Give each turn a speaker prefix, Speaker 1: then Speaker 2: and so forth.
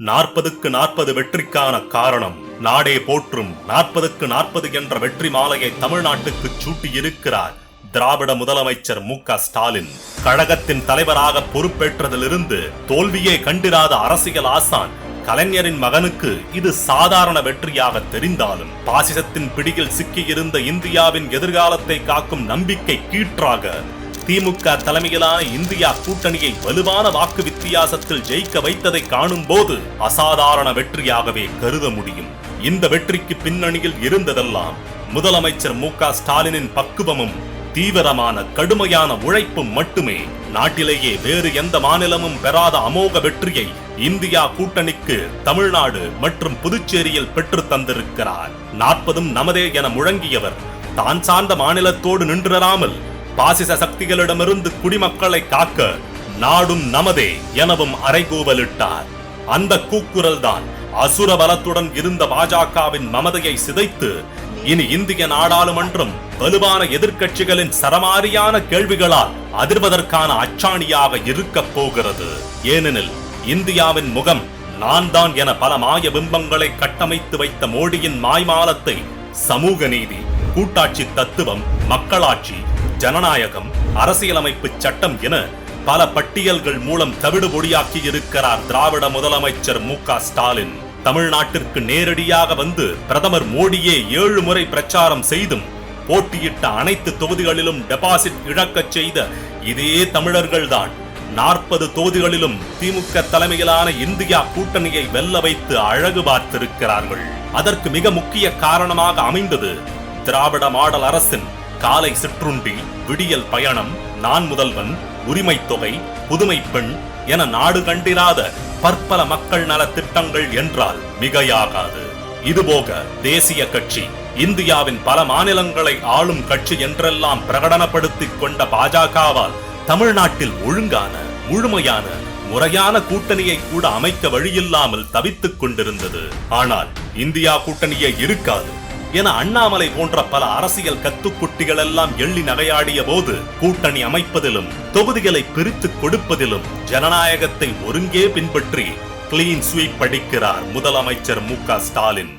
Speaker 1: நாற்பதுக்கு நாற்பது வெற்றிக்கான காரணம். நாடே போற்றும் நாற்பதுக்கு நாற்பது என்ற வெற்றி மாலையை தமிழ்நாட்டுக்கு சூட்டியிருக்கிறார் திராவிட முதலமைச்சர் மு க ஸ்டாலின். கழகத்தின் தலைவராக பொறுப்பேற்றதிலிருந்து தோல்வியே கண்டிராத அரசியல் ஆசான் கலைஞரின் மகனுக்கு இது சாதாரண வெற்றியாக தெரிந்தாலும் பாசிசத்தின் பிடியில் சிக்கியிருந்த இந்தியாவின் எதிர்காலத்தை காக்கும் நம்பிக்கை கீற்றாக திமுக தலைமையிலான இந்தியா கூட்டணியை வலுவான வாக்கு வித்தியாசத்தில் ஜெயிக்க வைத்ததை காணும் போது அசாதாரண வெற்றியாகவே கருத முடியும். இந்த வெற்றிக்கு பின்னணியில் இருந்ததெல்லாம் முதலமைச்சர் மு க ஸ்டாலினின் பக்குவமும் தீவிரமான கடுமையான உழைப்பும் மட்டுமே. நாட்டிலேயே வேறு எந்த மாநிலமும் பெறாத அமோக வெற்றியை இந்தியா கூட்டணிக்கு தமிழ்நாடு மற்றும் புதுச்சேரியில் பெற்று தந்திருக்கிறார். நாற்பதும் நமதே என முழங்கியவர் தான் சார்ந்த மாநிலத்தோடு நின்றிராமல் பாசிச சக்திகளிடமிருந்து குடிமக்களை காக்க நாடும் நமதே எனவும் அறைகூவலிட்டார். அந்த கூக்குரல் தான் அசுர பலத்துடன் இருந்த பாஜகவின் மமதையை சிதைத்து இனி இந்திய நாடாளுமன்றம் வலுவான எதிர்க்கட்சிகளின் சரமாரியான கேள்விகளால் அதிர்வதற்கான அச்சாணியாக இருக்கப் போகிறது. ஏனெனில் இந்தியாவின் முகம் நான் தான் என பல மாய பிம்பங்களை கட்டமைத்து வைத்த மோடியின் மாய்மாலத்தை சமூக நீதி கூட்டாட்சி தத்துவம் மக்களாட்சி ஜனநாயகம் அரசியலமைப்பு சட்டம் என பல பட்டியல்கள் மூலம் தவிடு பொடியாக்கி இருக்கிறார் திராவிட முதலமைச்சர் மு க ஸ்டாலின். தமிழ்நாட்டிற்கு நேரடியாக வந்து பிரதமர் மோடியே ஏழு முறை பிரச்சாரம் செய்தும் போட்டியிட்ட அனைத்து தொகுதிகளிலும் டெபாசிட் இழக்கச் செய்த இதே தமிழர்கள்தான். நாற்பது தொகுதிகளிலும் திமுக தலைமையிலான இந்தியா கூட்டணியை வெல்ல வைத்து அழகு பார்த்திருக்கிறார்கள். அதற்கு மிக முக்கிய காரணமாக அமைந்தது திராவிட மாடல் அரசின் காலை சிற்றுண்டி விடியல் பயணம் நான் முதல்வன் உரிமை தொகை புதுமை பெண் என நாடு கண்டிராத பற்பல மக்கள் நல திட்டங்கள் என்றால் மிகையாகாது. இதுபோக தேசிய கட்சி இந்தியாவின் பல மாநிலங்களை ஆளும் கட்சி என்றெல்லாம் பிரகடனப்படுத்திக் கொண்ட பாஜகவால் தமிழ்நாட்டில் ஒழுங்கான முழுமையான முறையான கூட்டணியை கூட அமைக்க வழியில்லாமல் தவித்துக் கொண்டிருந்தது. ஆனால் இந்தியா கூட்டணியே இருக்காது. என அண்ணாமலை போன்ற பல அரசியல் கத்துக்குட்டிகள் எல்லாம் எள்ளி நகையாடிய போது கூட்டணி அமைப்பதிலும் தொகுதிகளை பிரித்து கொடுப்பதிலும் ஜனநாயகத்தை ஒருங்கே பின்பற்றி கிளீன் ஸ்வீப் படிக்கிறார் முதலமைச்சர் மு ஸ்டாலின்.